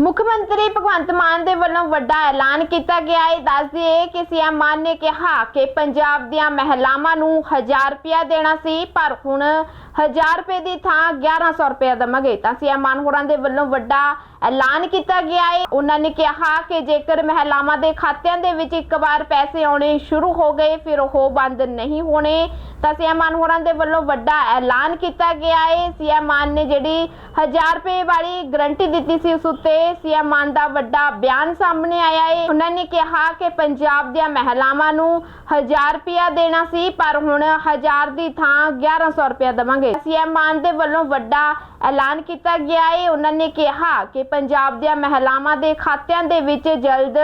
ਮੁੱਖ ਮੰਤਰੀ ਭਗਵੰਤ ਮਾਨ ਦੇ ਵੱਲੋਂ ਵੱਡਾ ਐਲਾਨ ਕੀਤਾ ਗਿਆ। ਹੈ ਦੱਸ ਦਈਏ ਕਿ ਸੀਐਮ ਮਾਨ ਨੇ ਕਿਹਾ ਕਿ ਪੰਜਾਬ ਦੀਆਂ ਮਹਿਲਾਵਾਂ ਨੂੰ 1000 ਰੁਪਇਆ ਦੇਣਾ ਸੀ, ਪਰ ਹੁਣ 1000 ਰੁਪਏ ਦੀ ਥਾਂ 1100 ਰੁਪਇਆ ਦੇਵਾਂਗੇ। ਤਾਂ ਸੀਐਮ ਮਾਨ ਹੋਰਾਂ ਦੇ ਵੱਲੋਂ ਵੱਡਾ ਐਲਾਨ ਕੀਤਾ ਗਿਆ ਹੈ। ਉਹਨਾਂ ਨੇ ਕਿਹਾ ਕਿ ਜੇਕਰ ਮਹਿਲਾਵਾਂ ਦੇ ਖਾਤਿਆਂ ਦੇ ਵਿੱਚ ਇੱਕ ਵਾਰ ਪੈਸੇ ਆਉਣੇ ਸ਼ੁਰੂ ਹੋ ਗਏ, ਫਿਰ ਉਹ ਬੰਦ ਨਹੀਂ ਹੋਣੇ। ਤਾਂ ਸੀਐਮ ਮਾਨ ਹੋਰਾਂ ਦੇ ਵੱਲੋਂ ਵੱਡਾ ਐਲਾਨ ਕੀਤਾ ਗਿਆ ਹੈ। ਸੀਐਮ ਮਾਨ ਨੇ ਜਿਹੜੀ 1000 ਰੁਪਏ ਵਾਲੀ ਗਰੰਟੀ ਦਿੱਤੀ ਸੀ, ਉਸ ਉੱਤੇ ਸੀਐਮ ਮਾਨ ਦਾ ਵੱਡਾ ਬਿਆਨ ਸਾਹਮਣੇ ਆਇਆ ਹੈ ਉਹਨਾਂ ਨੇ ਕਿਹਾ ਕਿ ਪੰਜਾਬ ਦੀਆਂ ਮਹਿਲਾਵਾਂ ਨੂੰ 1000 ਰੁਪਇਆ ਦੇਣਾ ਸੀ, ਪਰ ਹੁਣ 1000 ਦੀ ਥਾਂ 1100 ਰੁਪਇਆ ਦੇਵਾਂਗੇ। ਸੀਐਮ ਮਾਨ ਦੇ ਵੱਲੋਂ ਵੱਡਾ ਐਲਾਨ ਕੀਤਾ ਗਿਆ ਹੈ ਉਹਨਾਂ ਨੇ ਕਿਹਾ ਕਿ ਪੰਜਾਬ ਦੀਆਂ ਮਹਿਲਾਵਾਂ ਦੇ ਖਾਤਿਆਂ ਦੇ ਵਿੱਚ ਜਲਦ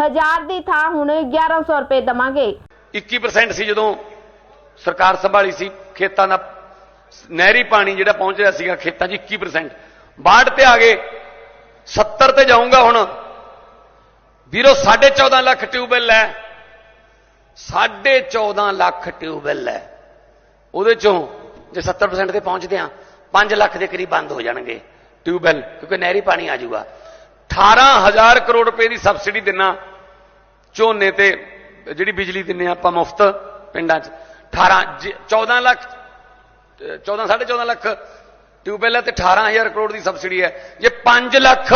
1000 ਦੀ ਥਾਂ ਹੁਣ 1100 ਰੁਪਏ ਦੇਵਾਂਗੇ। 21% ਸੀ ਜਦੋਂ ਸਰਕਾਰ ਸੰਭਾਲੀ ਸੀ। ਖੇਤਾਂ ਦਾ ਨਹਿਰੀ ਪਾਣੀ ਜਿਹੜਾ ਪਹੁੰਚ ਰਿਹਾ ਸੀਗਾ ਖੇਤਾਂ 'ਚ 21% 62 ਤੇ ਆ ਗਏ। 70 ਤੇ ਜਾਊਂਗਾ ਹੁਣ। ਵੀਰੋ 14.5 ਲੱਖ ਟਿਊਬਵੈਲ ਹੈ। 14.5 ਲੱਖ ਟਿਊਬਵੈਲ ਹੈ। ਉਹਦੇ ਚੋਂ ਜੇ 70% ਤੇ ਪਹੁੰਚਦੇ ਆ 5 ਲੱਖ ਦੇ ਕਰੀਬ ਬੰਦ ਹੋ ਜਾਣਗੇ ਟਿਊਬਵੈਲ, ਕਿਉਂਕਿ ਨਹਿਰੀ ਪਾਣੀ ਆ ਜਾਊਗਾ। 18000 ਕਰੋੜ ਰੁਪਏ ਦੀ ਸਬਸਿਡੀ ਦੇਣਾ ਝੋਨੇ ਤੇ, ਜਿਹੜੀ ਬਿਜਲੀ ਦਿੰਨੇ ਆ ਆਪਾਂ ਮੁਫਤ ਪਿੰਡਾਂ 'ਚ। 18 ਜ- 14 ਲੱਖ, ਅਹ 14 14.5 ਲੱਖ ਟਿਊਬਵੈਲ ਹੈ ਤੇ 18000 ਕਰੋੜ ਦੀ ਸਬਸਿਡੀ ਹੈ। ਜੇ 5 ਲੱਖ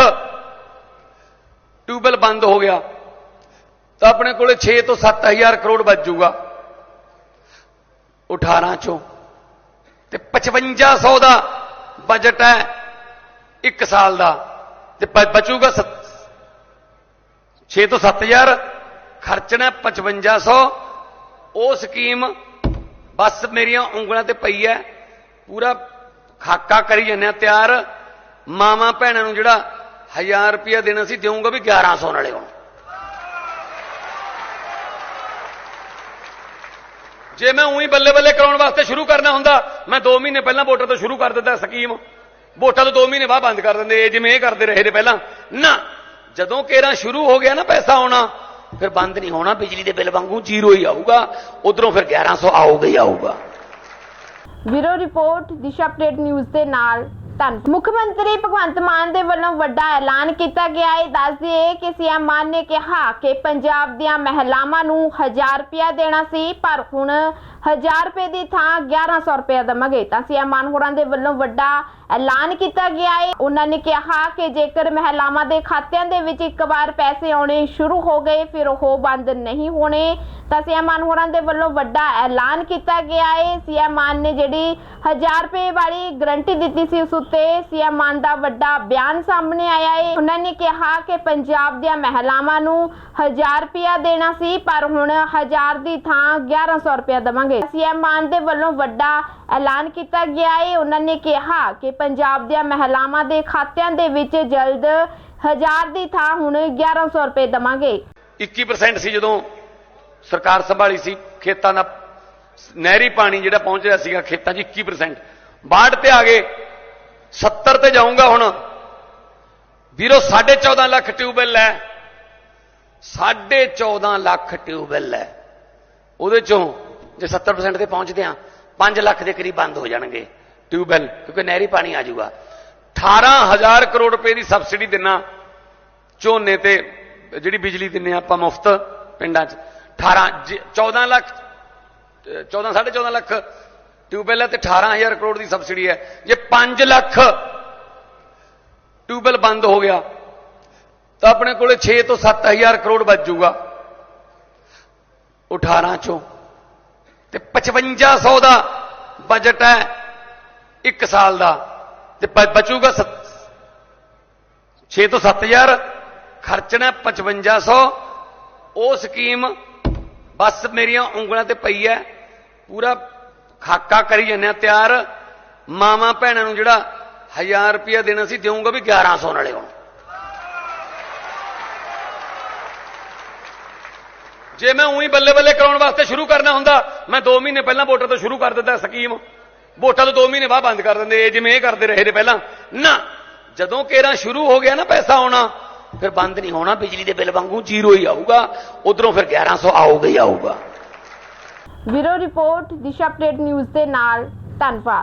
ਟਿਊਬਵੈਲ ਬੰਦ ਹੋ ਗਿਆ, ਤਾਂ ਆਪਣੇ ਕੋਲੇ 6 ਤੋਂ 7000 ਕਰੋੜ ਬਚ ਜਾਊਗਾ। ਉਹ 18 ਚੋਂ। ਤੇ 5500 ਦਾ ਬਜਟ ਹੈ ਇੱਕ ਸਾਲ ਦਾ। ਤੇ ਬਚੂਗਾ 6 ਤੋਂ 7000 ਖਰਚਣਾ 5500 ਉਹ ਸਕੀਮ ਬਸ ਮੇਰੀਆਂ ਉਂਗਲਾਂ ਤੇ ਪਈ ਹੈ। ਪੂਰਾ ਖਾਕਾ ਕਰੀ ਜੰਨੇ ਤਿਆਰ। ਮਾਵਾਂ ਭੈਣਾਂ ਨੂੰ ਜਿਹੜਾ 1000 ਰੁਪਇਆ ਦੇਣਾ ਸੀ ਦੇਵਾਂਗਾ ਵੀ 1100 ਨਾਲੇ ਹੁਣ। ਜੇ ਮੈਂ ਉਹੀ ਬੱਲੇ ਬੱਲੇ ਕਰਾਉਣ ਵਾਸਤੇ ਸ਼ੁਰੂ ਕਰਨਾ ਹੁੰਦਾ, ਮੈਂ 2 ਮਹੀਨੇ ਪਹਿਲਾਂ ਵੋਟਰ ਤੋਂ ਸ਼ੁਰੂ ਕਰ ਦਿੰਦਾ ਸਕੀਮ। ਵੋਟਾਂ ਤੋਂ 2 ਮਹੀਨੇ ਬਾਅਦ ਬੰਦ ਕਰ ਦਿੰਦੇ, ਇਹ ਜਿਵੇਂ ਇਹ ਕਰਦੇ ਰਹੇ ਨੇ ਪਹਿਲਾਂ। ਨਾ, ਜਦੋਂ ਕੇਰਾ ਸ਼ੁਰੂ ਹੋ ਗਿਆ ਨਾ ਪੈਸਾ ਆਉਣਾ, ਫਿਰ ਬੰਦ ਨਹੀਂ ਹੋਣਾ, ਬਿਜਲੀ ਦੇ ਬਿੱਲ ਵਾਂਗੂ ਜ਼ੀਰੋ ਹੀ ਆਊਗਾ। ਉਧਰੋਂ ਫਿਰ 1100 ਆਊਗਾ ਹੀ ਆਊਗਾ। Bureau report, Disha update news ਦੇ ਨਾਲ ਧੰਨਵਾਦ ਮੁੱਖ ਮੰਤਰੀ ਭਗਵੰਤ ਮਾਨ ਦੇ ਵੱਲੋਂ ਵੱਡਾ ਐਲਾਨ ਕੀਤਾ ਗਿਆ। ਹੈ ਦੱਸ ਦਈਏ ਕਿ ਸੀਐਮ ਮਾਨ ਨੇ ਕਿਹਾ ਕਿ ਪੰਜਾਬ ਦੀਆਂ ਮਹਿਲਾਵਾਂ ਨੂੰ 1000 ਰੁਪਇਆ ਦੇਣਾ ਸੀ, ਪਰ ਹੁਣ 1000 ਰੁਪਏ ਦੀ ਥਾਂ 1100 ਰੁਪਇਆ ਦੇਵਾਂਗੇ ਤਾਂ ਸੀਐਮ ਮਾਨ ਹੋਰਾਂ ਦੇ ਵੱਲੋਂ ਵੱਡਾ ਐਲਾਨ ਕੀਤਾ ਗਿਆ ਹੈ ਉਹਨਾਂ ਨੇ ਕਿਹਾ ਕਿ ਜੇਕਰ ਮਹਿਲਾਵਾਂ ਦੇ ਖਾਤਿਆਂ ਦੇ ਵਿੱਚ ਇੱਕ ਵਾਰ ਪੈਸੇ ਆਉਣੇ ਸ਼ੁਰੂ ਹੋ ਗਏ, ਫਿਰ ਉਹ ਬੰਦ ਨਹੀਂ ਹੋਣੇ। ਤਾਂ ਸੀਐਮ ਮਾਨ ਹੋਰਾਂ ਦੇ ਵੱਲੋਂ ਵੱਡਾ ਐਲਾਨ ਕੀਤਾ ਗਿਆ ਹੈ ਸੀਐਮ ਮਾਨ ਨੇ ਜਿਹੜੀ 1000 ਰੁਪਏ ਵਾਲੀ ਗਰੰਟੀ ਦਿੱਤੀ ਸੀ, ਉਸ ਉੱਤੇ ਸੀਐਮ ਮਾਨ ਦਾ ਵੱਡਾ ਬਿਆਨ ਸਾਹਮਣੇ ਆਇਆ ਹੈ ਉਹਨਾਂ ਨੇ ਕਿਹਾ ਕਿ ਪੰਜਾਬ ਦੀਆਂ ਮਹਿਲਾਵਾਂ ਨੂੰ 1000 ਰੁਪਇਆ ਦੇਣਾ ਸੀ, ਪਰ ਹੁਣ 1000 ਦੀ ਥਾਂ 1100 ਰੁਪਇਆ ਦੇਵਾਂਗੇ। ਸੀਐਮ ਮਾਨ ਦੇ ਵੱਲੋਂ ਵੱਡਾ ਐਲਾਨ ਕੀਤਾ ਗਿਆ ਹੈ ਉਹਨਾਂ ਨੇ ਕਿਹਾ ਕਿ ਪੰਜਾਬ ਦੀਆਂ ਮਹਿਲਾਵਾਂ ਦੇ ਖਾਤਿਆਂ ਦੇ ਵਿੱਚ ਜਲਦ 1000 ਦੀ ਥਾਂ ਹੁਣ 1100 ਰੁਪਏ ਦੇਵਾਂਗੇ। 21% ਸੀ ਜਦੋਂ ਸਰਕਾਰ ਸੰਭਾਲੀ ਸੀ। ਖੇਤਾਂ ਦਾ ਨਹਿਰੀ ਪਾਣੀ ਜਿਹੜਾ ਪਹੁੰਚ ਰਿਹਾ ਸੀਗਾ ਖੇਤਾਂ 'ਚ 21% 62 ਤੇ ਆ ਗਏ 70 ਤੇ ਜਾਊਂਗਾ ਹੁਣ। ਵੀਰੋ 14.5 ਲੱਖ ਟਿਊਬਵੈਲ ਹੈ। 14.5 ਲੱਖ ਟਿਊਬਵੈਲ ਹੈ। ਉਹਦੇ ਚੋਂ ਜੇ 70% ਤੇ ਪਹੁੰਚਦੇ ਆ 5 ਲੱਖ ਦੇ ਕਰੀਬ ਬੰਦ ਹੋ ਜਾਣਗੇ ਟਿਊਬਵੈਲ ਕਿਉਂਕਿ ਨਹਿਰੀ ਪਾਣੀ ਆ ਜਾਊਗਾ 18000 ਕਰੋੜ ਰੁਪਏ ਦੀ ਸਬਸਿਡੀ ਦੇਣਾ ਝੋਨੇ ਤੇ ਜਿਹੜੀ ਬਿਜਲੀ ਦਿੰਨੇ ਆ ਆਪਾਂ ਮੁਫਤ ਪਿੰਡਾਂ 'ਚ 18 ਜ- 14 ਲੱਖ ਅਹ 14 14.5 ਲੱਖ ਟਿਊਬਵੈਲ ਹੈ ਤੇ 18000 ਕਰੋੜ ਦੀ ਸਬਸਿਡੀ ਹੈ ਜੇ 5 ਲੱਖ ਟਿਊਬਵੈਲ ਬੰਦ ਹੋ ਗਿਆ ਤਾਂ ਆਪਣੇ ਕੋਲੇ 6 ਤੋਂ 7000 ਕਰੋੜ ਬਚ ਜਾਊਗਾ ਉਹ 18 ਚੋਂ ਤੇ 5500 ਦਾ ਬਜਟ ਹੈ, ਇੱਕ ਸਾਲ ਦਾ। ਤੇ ਬ- ਬਚੂਗਾ 6 ਤੋਂ 7000 ਖਰਚਣਾ 5500 ਉਹ ਸਕੀਮ ਬਸ ਮੇਰੀਆਂ ਉਂਗਲਾਂ ਤੇ ਪਈ ਹੈ, ਪੂਰਾ ਖਾਕਾ ਕਰੀ ਜਾਂਦੇ ਜੰਨੇ ਤਿਆਰ। ਮਾਵਾਂ ਭੈਣਾਂ ਨੂੰ ਜਿਹੜਾ 1000 ਰੁਪਇਆ ਦੇਣਾ ਸੀ ਦੇਵਾਂਗਾ ਵੀ 1100 ਨਾਲੇ ਹੁਣ। ਜੇ ਮੈਂ ਉਹੀ ਬੱਲੇ ਬੱਲੇ ਕਰਾਉਣ ਵਾਸਤੇ ਸ਼ੁਰੂ ਕਰਨਾ ਹੁੰਦਾ, ਮੈਂ 2 ਮਹੀਨੇ ਪਹਿਲਾਂ ਵੋਟਰ ਤੋਂ ਸ਼ੁਰੂ ਕਰ ਦਿੰਦਾ ਸਕੀਮ। ਵੋਟਾਂ ਤੋਂ 2 ਮਹੀਨੇ ਬਾਅਦ ਬੰਦ ਕਰ ਦਿੰਦੇ, ਇਹ ਜਿਵੇਂ ਇਹ ਕਰਦੇ ਰਹੇ ਨੇ ਪਹਿਲਾਂ। ਨਾ, ਜਦੋਂ ਕੇਰਾ ਸ਼ੁਰੂ ਹੋ ਗਿਆ ਨਾ ਪੈਸਾ ਆਉਣਾ, ਫਿਰ ਬੰਦ ਨਹੀਂ ਹੋਣਾ, ਬਿਜਲੀ ਦੇ ਬਿੱਲ ਵਾਂਗੂ ਜ਼ੀਰੋ ਹੀ ਆਊਗਾ, ਉਧਰੋਂ ਫਿਰ 1100 ਆਊਗਾ ਹੀ ਆਊਗਾ। Bureau report, Disha update news ਦੇ ਨਾਲ, ਧੰਨਵਾਦ।